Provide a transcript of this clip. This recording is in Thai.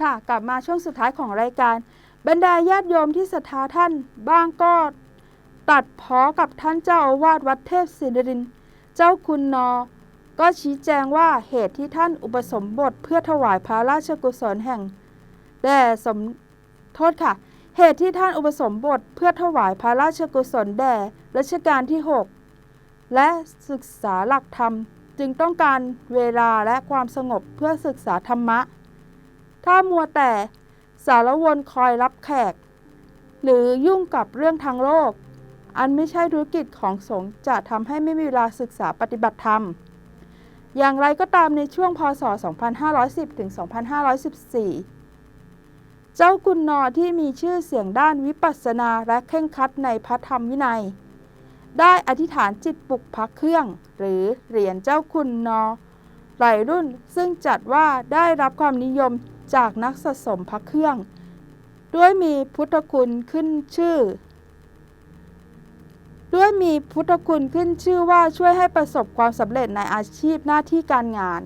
ค่ะ กลับมาช่วงสุดท้ายของรายการ บรรดาญาติโยมที่ศรัทธาท่านบ้างก็ตัดพ้อกับท่านเจ้าอาวาสวัดเทพศิรินทร์เจ้าคุณนอ ก็ชี้แจงว่าเหตุที่ท่านอุปสมบทเพื่อถวายพระราชกุศลแห่งแด่สมโทษค่ะ เหตุที่ท่านอุปสมบทเพื่อถวายพระราชกุศลแด่รัชกาลที่ 6 และศึกษาหลักธรรม จึงต้องการเวลาและความสงบเพื่อศึกษาธรรมะ ถ้ามัวแต่สารวนคอยรับแขก หรือยุ่งกับเรื่องทางโลก อันไม่ใช่ธุรกิจของสงฆ์จะทำให้ไม่มีเวลาศึกษาปฏิบัติธรรม อย่างไรก็ตามในช่วงพศ 2510 ถึง 2514 เจ้ากุณนอที่มีชื่อเสียงด้านวิปัสสนาและเคร่งคัดในพระธรรมวินัย ได้อธิษฐานจิตปลุกพระเครื่อง หรือเหรียญเจ้าคุณนอหลายรุ่นซึ่งจัดว่าได้รับความนิยม จากนักสะสมพระเครื่อง ด้วยมีพุทธคุณขึ้นชื่อ ด้วยมีพุทธคุณขึ้นชื่อว่าช่วยให้ประสบความสำเร็จในอาชีพหน้าที่การงาน